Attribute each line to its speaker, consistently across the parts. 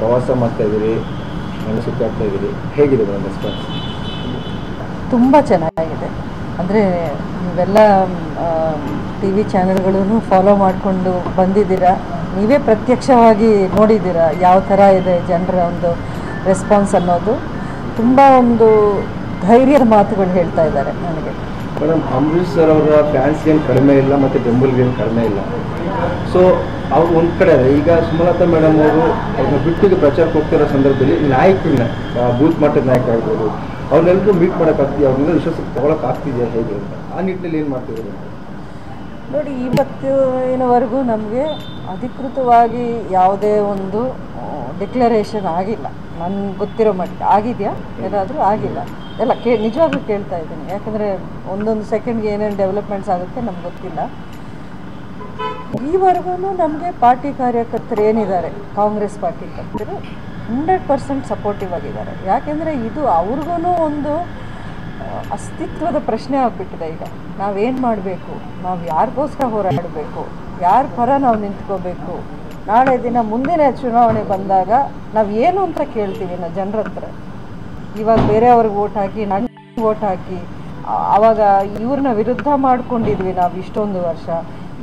Speaker 1: ಪ್ರವಾಸ ಮಾಡ್ತಾ ಇದ್ದೀರಿ ಸುತ್ತಾಡ್ತಾ ಇದ್ದೀರಿ. ಹೇಗಿದೆ ಮೇಡಮ್ ರೆಸ್ಪಾನ್ಸ್
Speaker 2: ತುಂಬ ಚೆನ್ನಾಗಿದೆ. ಅಂದರೆ ನೀವೆಲ್ಲ ಟಿ ವಿ ಚಾನೆಲ್ಗಳನ್ನು ಫಾಲೋ ಮಾಡಿಕೊಂಡು ಬಂದಿದ್ದೀರಾ? ನೀವೇ ಪ್ರತ್ಯಕ್ಷವಾಗಿ ನೋಡಿದ್ದೀರಾ ಯಾವ ಥರ ಇದೆ ಜನರ ಒಂದು ರೆಸ್ಪಾನ್ಸ್ ಅನ್ನೋದು? ತುಂಬ ಒಂದು ಧೈರ್ಯದ ಮಾತುಗಳು ಹೇಳ್ತಾ ಇದ್ದಾರೆ ನನಗೆ.
Speaker 1: ಮೇಡಮ್, ಅಂಬರೀಷ್ ಸರ್ ಅವರ ಫ್ಯಾನ್ಸ್ ಏನು ಕಡಿಮೆ ಇಲ್ಲ, ಮತ್ತು ಬೆಂಬಲಿಗೇನು ಕಡಿಮೆ ಇಲ್ಲ. ಸೊ ಅವ್ರು ಒಂದು ಕಡೆ ಈಗ ಸುಮಲತಾ ಮೇಡಮ್ ಅವರು ಅವ್ರನ್ನ ಬಿಟ್ಟಿಗೆ ಪ್ರಚಾರಕ್ಕೆ ಹೋಗ್ತಿರೋ ಸಂದರ್ಭದಲ್ಲಿ ನಾಯಕರನ್ನ ಬೂತ್ ಮಟ್ಟದ ನಾಯಕರಾಗ್ಬೋದು ಅವ್ರನ್ನೆಲ್ಲರೂ ಮೀಟ್ ಮಾಡೋಕ್ಕಾಗ್ತೀವಿ ಅವ್ರನ್ನೆಲ್ಲ ವಿಶ್ವಾಸಕ್ಕೆ ತೊಗೊಳಕ್ಕಾಗ್ತಿದೆಯಾ ಹೇಗೆ ಅಂತ. ಆ ನಿಟ್ಟಿನಲ್ಲಿ ಏನು ಮಾಡ್ತಿದ್ರು
Speaker 2: ನೋಡಿ ಇವತ್ತಿನವರೆಗೂ ನಮಗೆ ಅಧಿಕೃತವಾಗಿ ಯಾವುದೇ ಒಂದು ಡಿಕ್ಲರೇಷನ್ ಆಗಿಲ್ಲ. ನನ್ಗೆ ಗೊತ್ತಿರೋ ಮಟ್ಟಿಗೆ. ಆಗಿದೆಯಾ? ಏನಾದರೂ ಆಗಿಲ್ಲ. ಎಲ್ಲ ಕೇ, ನಿಜವಾಗ್ಲೂ ಕೇಳ್ತಾ ಇದ್ದೀನಿ. ಯಾಕಂದರೆ ಒಂದೊಂದು ಸೆಕೆಂಡ್ಗೆ ಏನೇನು ಡೆವಲಪ್ಮೆಂಟ್ಸ್ ಆಗುತ್ತೆ ನಮ್ಗೆ ಗೊತ್ತಿಲ್ಲ. ಈವರೆಗೂ ನಮಗೆ ಪಾರ್ಟಿ ಕಾರ್ಯಕರ್ತರು ಏನಿದ್ದಾರೆ? ಕಾಂಗ್ರೆಸ್ ಪಾರ್ಟಿ ಕರ್ತರು ಹಂಡ್ರೆಡ್ ಪರ್ಸೆಂಟ್ ಸಪೋರ್ಟಿವ್ ಆಗಿದ್ದಾರೆ. ಯಾಕೆಂದರೆ ಇದು ಅವ್ರಿಗೂ ಒಂದು ಅಸ್ತಿತ್ವದ ಪ್ರಶ್ನೆ ಆಗಿಬಿಟ್ಟಿದೆ ಈಗ. ನಾವೇನು ಮಾಡಬೇಕು? ನಾವು ಯಾರಿಗೋಸ್ಕರ ಹೋರಾಡಬೇಕು? ಯಾರ ಪರ ನಾವು ನಿಂತ್ಕೋಬೇಕು? ನಾಳೆ ದಿನ ಮುಂದಿನ ಚುನಾವಣೆ ಬಂದಾಗ ನಾವು ಏನು ಅಂತ ಕೇಳ್ತೀವಿ ನಾವು ಜನರ ಹತ್ರ. ಇವಾಗ ಬೇರೆಯವ್ರಿಗೆ ಓಟ್ ಹಾಕಿ ನನ್ನ ಓಟ್ ಹಾಕಿ ಆವಾಗ ಇವ್ರನ್ನ ವಿರುದ್ಧ ಮಾಡ್ಕೊಂಡಿದ್ವಿ ನಾವು ಇಷ್ಟೊಂದು ವರ್ಷ.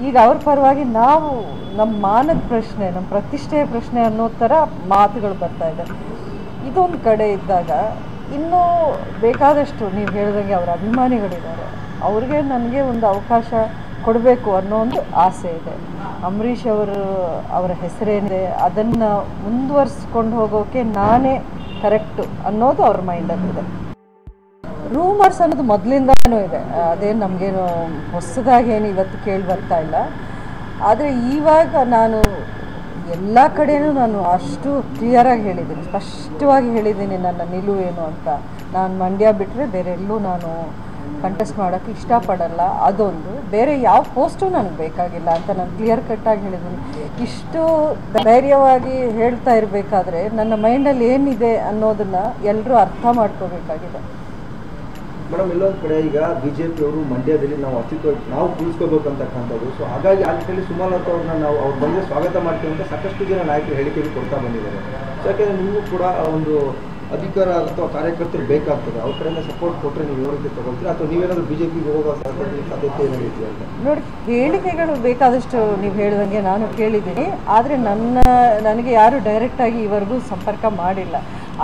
Speaker 2: ಈಗ ಅವ್ರ ಪರವಾಗಿ ನಾವು ನಮ್ಮ ಮಾನದ ಪ್ರಶ್ನೆ ನಮ್ಮ ಪ್ರತಿಷ್ಠೆಯ ಪ್ರಶ್ನೆ ಅನ್ನೋ ಥರ ಮಾತುಗಳು ಬರ್ತಾ ಇದೆ. ಇದೊಂದು ಕಡೆ ಇದ್ದಾಗ ಇನ್ನೂ ಬೇಕಾದಷ್ಟು ನೀವು ಹೇಳ್ದಂಗೆ ಅವರ ಅಭಿಮಾನಿಗಳಿದ್ದಾರೆ. ಅವ್ರಿಗೆ ನನಗೆ ಒಂದು ಅವಕಾಶ ಕೊಡಬೇಕು ಅನ್ನೋ ಒಂದು ಆಸೆ ಇದೆ. ಅಂಬರೀಷ್ ಅವರು, ಅವರ ಹೆಸರೇನಿದೆ, ಅದನ್ನು ಮುಂದುವರಿಸ್ಕೊಂಡು ಹೋಗೋಕೆ ನಾನೇ ಕರೆಕ್ಟು ಅನ್ನೋದು ಅವ್ರ ಮೈಂಡಲ್ಲಿದೆ ರೂಮರ್ಸ್ ಅನ್ನೋದು ಮೊದಲಿಂದನೂ ಇದೆ. ಅದೇನು ನಮಗೇನು ಹೊಸದಾಗಿ ಏನು ಇವತ್ತು ಕೇಳಿ ಬರ್ತಾ ಇಲ್ಲ. ಆದರೆ ಇವಾಗ ನಾನು ಎಲ್ಲ ಕಡೆಯೂ ನಾನು ಅಷ್ಟು ಕ್ಲಿಯರಾಗಿ ಹೇಳಿದ್ದೀನಿ, ಸ್ಪಷ್ಟವಾಗಿ ಹೇಳಿದ್ದೀನಿ ನನ್ನ ನಿಲುವು ಏನು ಅಂತ. ನಾನು ಮಂಡ್ಯ ಬಿಟ್ಟರೆ ಬೇರೆಲ್ಲೂ ನಾನು ಕಂಟೆಸ್ಟ್ ಮಾಡೋಕ್ಕೆ ಇಷ್ಟಪಡಲ್ಲ. ಅದೊಂದು. ಬೇರೆ ಯಾವ ಪೋಸ್ಟು ನನಗೆ ಬೇಕಾಗಿಲ್ಲ ಅಂತ ನಾನು ಕ್ಲಿಯರ್ ಕಟ್ಟಾಗಿ ಹೇಳಿದ್ದೀನಿ. ಇಷ್ಟು ಧೈರ್ಯವಾಗಿ ಹೇಳ್ತಾ ಇರಬೇಕಾದ್ರೆ ನನ್ನ ಮೈಂಡಲ್ಲಿ ಏನಿದೆ ಅನ್ನೋದನ್ನು ಎಲ್ಲರೂ ಅರ್ಥ ಮಾಡ್ಕೋಬೇಕಾಗಿದೆ.
Speaker 1: ಮೇಡಮ್ ಎಲ್ಲೊಂದು ಕಡೆ ಈಗ ಬಿ ಜೆ ಪಿಯವರು ಮಂಡ್ಯದಲ್ಲಿ ನಾವು ಅಸ್ತಿತ್ವ ನಾವು ಉಳಿಸ್ಕೋಬೇಕಂತಕ್ಕಂಥದ್ದು ಸೊ ಹಾಗಾಗಿ ಆ ನಿಟ್ಟಿನಲ್ಲಿ ಸುಮಲತಾ ಅವ್ರನ್ನ ನಾವು ಅವ್ರು ಬಂದರೆ ಸ್ವಾಗತ ಮಾಡ್ತೀವಿ ಅಂತ ಸಾಕಷ್ಟು ಜನ ನಾಯಕರು ಹೇಳಿಕೆಗಳು ಕೊಡ್ತಾ ಬಂದಿದ್ದಾರೆ. ಸೊ ಯಾಕೆಂದರೆ ನೀವು ಕೂಡ ಒಂದು ಅಧಿಕಾರ ಅಥವಾ ಕಾರ್ಯಕರ್ತರು ಬೇಕಾಗ್ತದೆ. ಅವ್ರ ಕಡೆಯಿಂದ ಸಪೋರ್ಟ್ ಕೊಟ್ಟರೆ ನೀವು ಯಾವ ರೀತಿ ತಗೊಳ್ತೀರಾ? ಅಥವಾ ನೀವೇನಾದರೂ ಬಿಜೆಪಿಗೆ ಹೋಗೋ ಸಾಧ್ಯತೆ ಏನಾಗೈತಿ ಅಂತ?
Speaker 2: ನೋಡಿ, ಹೇಳಿಕೆಗಳು ಬೇಕಾದಷ್ಟು ನೀವು ಹೇಳಿದಂಗೆ ನಾನು ಕೇಳಿದ್ದೀನಿ. ಆದರೆ ನನ್ನ, ನನಗೆ ಯಾರು ಡೈರೆಕ್ಟಾಗಿ ಈವರೆಗೂ ಸಂಪರ್ಕ ಮಾಡಿಲ್ಲ.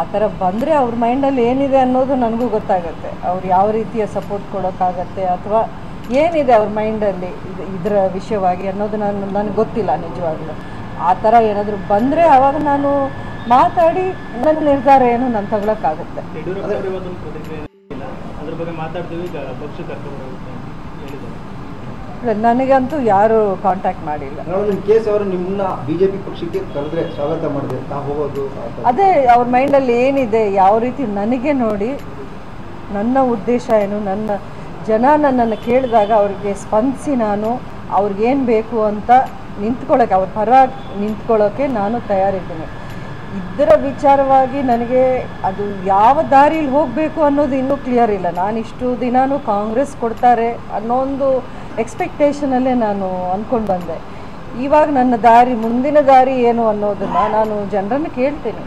Speaker 2: ಆ ಥರ ಬಂದರೆ ಅವ್ರ ಮೈಂಡಲ್ಲಿ ಏನಿದೆ ಅನ್ನೋದು ನನಗೂ ಗೊತ್ತಾಗುತ್ತೆ. ಅವ್ರು ಯಾವ ರೀತಿಯ ಸಪೋರ್ಟ್ ಕೊಡೋಕ್ಕಾಗತ್ತೆ ಅಥವಾ ಏನಿದೆ ಅವ್ರ ಮೈಂಡಲ್ಲಿ ಇದು ಇದರ ವಿಷಯವಾಗಿ ಅನ್ನೋದು ನಾನು, ನನಗೆ ಗೊತ್ತಿಲ್ಲ ನಿಜವಾಗ್ಲೂ. ಆ ಥರ ಏನಾದರೂ ಬಂದರೆ ಆವಾಗ ನಾನು ಮಾತಾಡಿ ನನ್ನ ನಿರ್ಧಾರ ಏನು ನಾನು ತಗೊಳಕ್ಕಾಗುತ್ತೆ.
Speaker 3: ಯಡಿಯೂರಪ್ಪ ಅವರು ಇವತ್ತೊಂದು ಪ್ರತಿಕ್ರಿಯೆ ಇಲ್ಲ. ಅದ್ರ ಬಗ್ಗೆ ಮಾತಾಡ್ತೀವಿ ಪಕ್ಷ ಕರ್ಕೊಂಡು ಅಂತ ಹೇಳಿದ್ದಾರೆ.
Speaker 2: ಇಲ್ಲ, ನನಗಂತೂ ಯಾರು ಕಾಂಟ್ಯಾಕ್ಟ್ ಮಾಡಿಲ್ಲ.
Speaker 1: ನಾವು ನಿಮ್ಮ ಕೇಸ್ ಅವರು ನಿಮ್ಮನ್ನ ಬಿ ಪಕ್ಷಕ್ಕೆ ಕರೆದ್ರೆ ಸ್ವಾಗತ ಮಾಡಿದೆ ಹೋಗೋದು.
Speaker 2: ಅದೇ ಅವ್ರ ಮೈಂಡಲ್ಲಿ ಏನಿದೆ ಯಾವ ರೀತಿ ನನಗೆ ನೋಡಿ ನನ್ನ ಉದ್ದೇಶ ಏನು ನನ್ನ ಜನ ನನ್ನನ್ನು ಕೇಳಿದಾಗ ಅವ್ರಿಗೆ ಸ್ಪಂದಿಸಿ ನಾನು ಅವ್ರಿಗೇನು ಬೇಕು ಅಂತ ನಿಂತ್ಕೊಳ್ಳೋಕೆ ಅವ್ರ ಪರ ನಿಂತ್ಕೊಳ್ಳೋಕೆ ನಾನು ತಯಾರಿದ್ದೀನಿ. ಇದರ ವಿಚಾರವಾಗಿ ನನಗೆ ಅದು ಯಾವ ದಾರಿಯಲ್ಲಿ ಹೋಗಬೇಕು ಅನ್ನೋದು ಇನ್ನೂ ಕ್ಲಿಯರ್ ಇಲ್ಲ. ನಾನು ಇಷ್ಟು ದಿನಾನು ಕಾಂಗ್ರೆಸ್ ಕೊಡ್ತಾರೆ ಅನ್ನೋ ಒಂದು ಎಕ್ಸ್ಪೆಕ್ಟೇಷನಲ್ಲೇ ನಾನು ಅಂದ್ಕೊಂಡು ಬಂದೆ. ಇವಾಗ ನನ್ನ ದಾರಿ, ಮುಂದಿನ ದಾರಿ ಏನು ಅನ್ನೋದನ್ನು ನಾನು ಜನರನ್ನು ಕೇಳ್ತೀನಿ.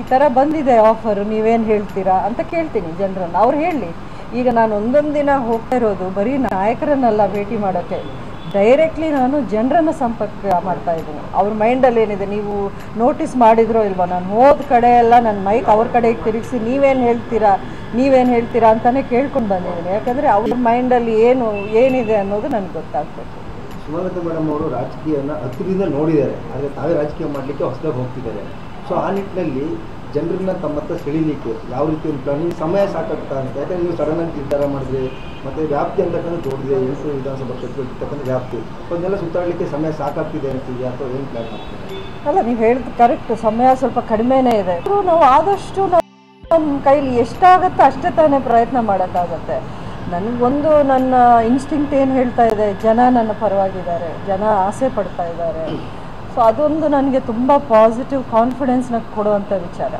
Speaker 2: ಈ ಥರ ಬಂದಿದೆ ಆಫರು ನೀವೇನು ಹೇಳ್ತೀರಾ ಅಂತ ಕೇಳ್ತೀನಿ ಜನರನ್ನು. ಅವ್ರು ಹೇಳಿ, ಈಗ ನಾನು ಒಂದೊಂದು ದಿನ ಹೋಗ್ತಾ ಇರೋದು ಬರೀ ನಾಯಕರನ್ನೆಲ್ಲ, ಭೇಟಿ ಮಾಡೋಕ್ಕೆ. ಡೈರೆಕ್ಟ್ಲಿ ನಾನು ಜನರನ್ನು ಸಂಪರ್ಕ ಮಾಡ್ತಾ ಇದ್ದೀನಿ. ಅವ್ರ ಮೈಂಡಲ್ಲಿ ಏನಿದೆ? ನೀವು ನೋಟಿಸ್ ಮಾಡಿದ್ರೋ ಇಲ್ವೋ? ನಾನು ಹೋದ ಕಡೆ ಎಲ್ಲ ನನ್ನ ಮೈಕ್ ಅವ್ರ ಕಡೆಗೆ ತಿರುಗಿಸಿ ನೀವೇನು ಹೇಳ್ತೀರಾ? ನೀವೇನು ಹೇಳ್ತೀರಾ ಅಂತಲೇ ಕೇಳ್ಕೊಂಡು ಬಂದಿದ್ದೀನಿ. ಯಾಕಂದರೆ ಅವ್ರ ಮೈಂಡಲ್ಲಿ ಏನು, ಏನಿದೆ ಅನ್ನೋದು ನನಗೆ ಗೊತ್ತಾಗ್ತದೆ.
Speaker 1: ಸುಮಲತಾ ಮೇಡಮ್ ಅವರು ರಾಜಕೀಯನ ಹತ್ತಿರದಿಂದ ನೋಡಿದ್ದಾರೆ. ಆದರೆ ತಾವೇ ರಾಜಕೀಯ ಮಾಡಲಿಕ್ಕೆ ಹೊಸದಾಗಿ ಹೋಗ್ತಿದ್ದಾರೆ. ಸೊ ಆ ನಿಟ್ಟಿನಲ್ಲಿ ಜನರನ್ನ ತಮ್ಮ ಹತ್ರ ಸೆಳೀಲಿಕ್ಕೆ ಯಾವ ರೀತಿ ಒಂದು ಪ್ಲಾನಿಂಗ್ ಸಮಯ ಸಾಕಾಗ್ತಾ ಅಂತ. ಯಾಕಂದ್ರೆ ನೀವು ಸಡನ್ ಆಗಿ ನಿರ್ಧಾರ ಮಾಡಿದ್ರಿ, ಮತ್ತೆ ವ್ಯಾಪ್ತಿ ಅಂತಕ್ಕಂಥ ದೊಡ್ಡದಿದೆ ಎಂಟು ವಿಧಾನಸಭಾ ಕ್ಷೇತ್ರಕ್ಕಂಥ ವ್ಯಾಪ್ತಿ, ಅದನ್ನೆಲ್ಲ ಸುತ್ತಾಡಲಿಕ್ಕೆ ಸಮಯ ಸಾಕಾಗ್ತಿದೆ ಅಂತೀವಿ ಅಥವಾ ಏನು ಪ್ಲಾನ್
Speaker 2: ಅಲ್ಲ, ನೀವು ಹೇಳಿದ ಕರೆಕ್ಟ್ ಸಮಯ ಸ್ವಲ್ಪ ಕಡಿಮೆನೇ ಇದೆ. ನಾವು ಆದಷ್ಟು ನಮ್ಮ ಕೈಲಿ ಎಷ್ಟಾಗತ್ತೋ ಅಷ್ಟೇ ತಾನೇ ಪ್ರಯತ್ನ ಮಾಡೋಕ್ಕಾಗತ್ತೆ. ನನಗೊಂದು ನನ್ನ ಇನ್ಸ್ಟಿಂಕ್ಟ್ ಏನು ಹೇಳ್ತಾ ಇದೆ, ಜನ ನನ್ನ ಪರವಾಗಿದ್ದಾರೆ, ಜನ ಆಸೆ ಪಡ್ತಾ ಇದ್ದಾರೆ. ಸೊ ಅದೊಂದು ನನಗೆ ತುಂಬ ಪಾಸಿಟಿವ್ ಕಾನ್ಫಿಡೆನ್ಸ್ನ ಕೊಡುವಂಥ ವಿಚಾರ.